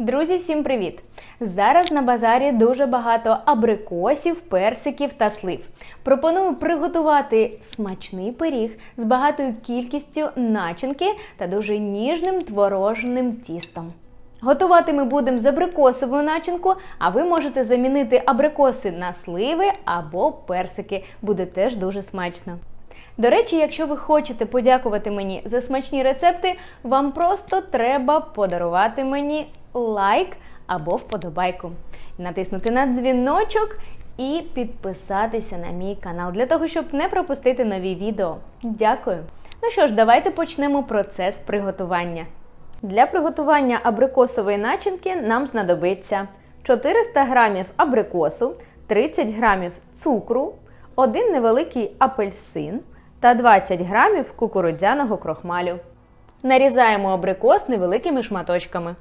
Друзі, всім привіт! Зараз на базарі дуже багато абрикосів, персиків та слив. Пропоную приготувати смачний пиріг з багатою кількістю начинки та дуже ніжним творожним тістом. Готувати ми будемо з абрикосовою начинку, а ви можете замінити абрикоси на сливи або персики. Буде теж дуже смачно. До речі, якщо ви хочете подякувати мені за смачні рецепти, вам просто треба подарувати мені лайк або вподобайку, натиснути на дзвіночок і підписатися на мій канал для того, щоб не пропустити нові відео. Дякую! Ну що ж, давайте почнемо процес приготування. Для приготування абрикосової начинки нам знадобиться 400 г абрикосу, 30 г цукру, один невеликий апельсин та 20 г кукурудзяного крохмалю. Нарізаємо абрикос невеликими шматочками.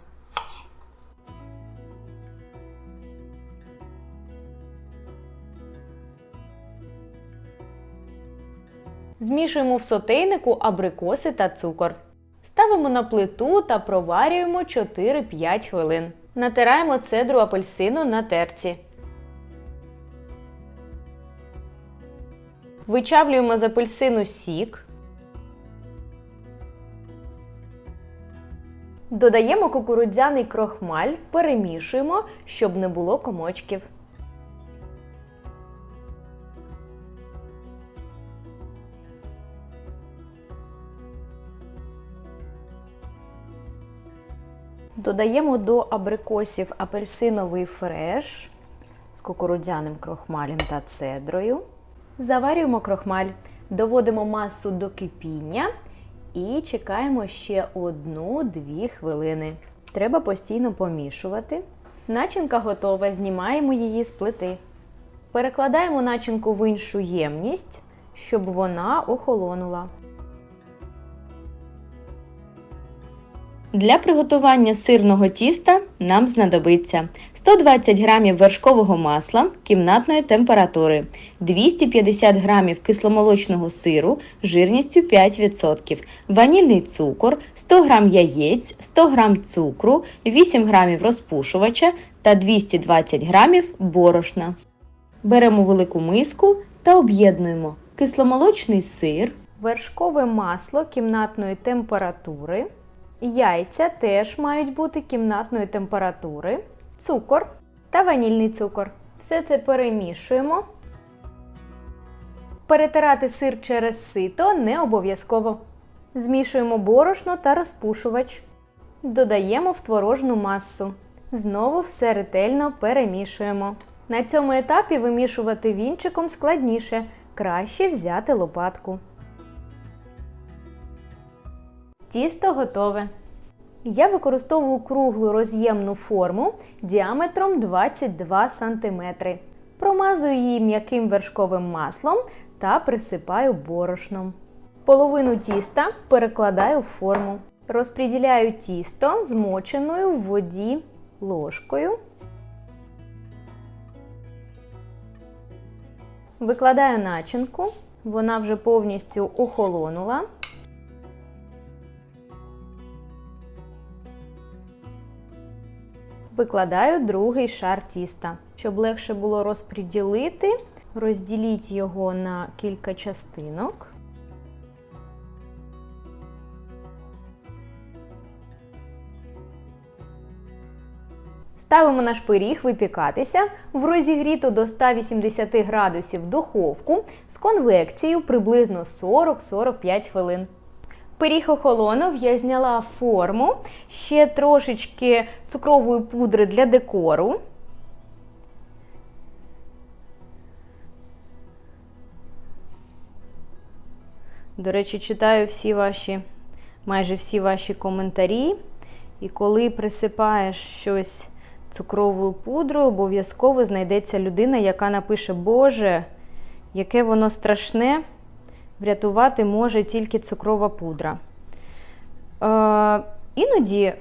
Змішуємо в сотейнику абрикоси та цукор. Ставимо на плиту та проварюємо 4-5 хвилин. Натираємо цедру апельсину на терці. Вичавлюємо з апельсину сік. Додаємо кукурудзяний крохмаль, перемішуємо, щоб не було комочків. Додаємо до абрикосів апельсиновий фреш з кукурудзяним крохмалем та цедрою. Заварюємо крохмаль, доводимо масу до кипіння і чекаємо ще 1-2 хвилини. Треба постійно помішувати. Начинка готова, знімаємо її з плити. Перекладаємо начинку в іншу ємність, щоб вона охолонула. Для приготування сирного тіста нам знадобиться 120 г вершкового масла кімнатної температури, 250 г кисломолочного сиру жирністю 5%, ванільний цукор, 100 г яєць, 100 г цукру, 8 г розпушувача та 220 г борошна. Беремо велику миску та об'єднуємо кисломолочний сир, вершкове масло кімнатної температури. Яйця теж мають бути кімнатної температури, цукор та ванільний цукор. Все це перемішуємо. Перетирати сир через сито не обов'язково. Змішуємо борошно та розпушувач. Додаємо в творожну масу. Знову все ретельно перемішуємо. На цьому етапі вимішувати вінчиком складніше. Краще взяти лопатку. Тісто готове. Я використовую круглу роз'ємну форму діаметром 22 см. Промазую її м'яким вершковим маслом та присипаю борошном. Половину тіста перекладаю в форму. Розподіляю тісто змоченою в воді ложкою. Викладаю начинку. Вона вже повністю охолонула. Викладаю другий шар тіста. Щоб легше було розподілити, розділіть його на кілька частинок. Ставимо наш пиріг випікатися в розігріту до 180 градусів духовку з конвекцією приблизно 40-45 хвилин. Пиріг охолонув, я зняла форму, ще трошечки цукрової пудри для декору. До речі, читаю всі ваші, майже всі ваші коментарі. І коли присипаєш щось цукровою пудрою, обов'язково знайдеться людина, яка напише, Боже, яке воно страшне врятувати може тільки цукрова пудра. Е, Іноді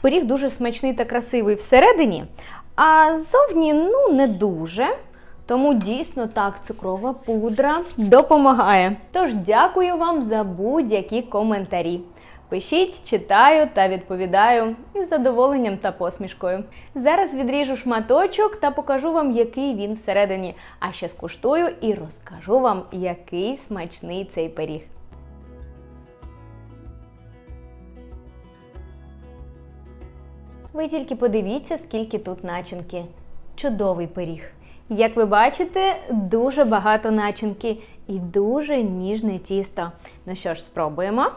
пиріг дуже смачний та красивий всередині, а зовні ну, не дуже. Тому дійсно так, цукрова пудра допомагає. Тож дякую вам за будь-які коментарі. Пишіть, читаю та відповідаю із задоволенням та посмішкою. Зараз відріжу шматочок та покажу вам, який він всередині. А ще скуштую і розкажу вам, який смачний цей пиріг. Ви тільки подивіться, скільки тут начинки. Чудовий пиріг. Як ви бачите, дуже багато начинки і дуже ніжне тісто. Ну що ж, спробуємо.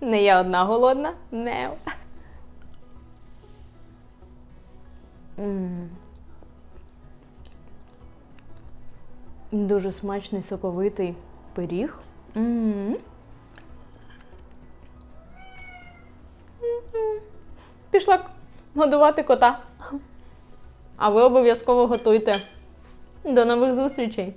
Не я одна голодна. Не. М. Дуже смачний соковитий пиріг. М. Пішла годувати кота. А ви обов'язково готуйте. До нових зустрічей!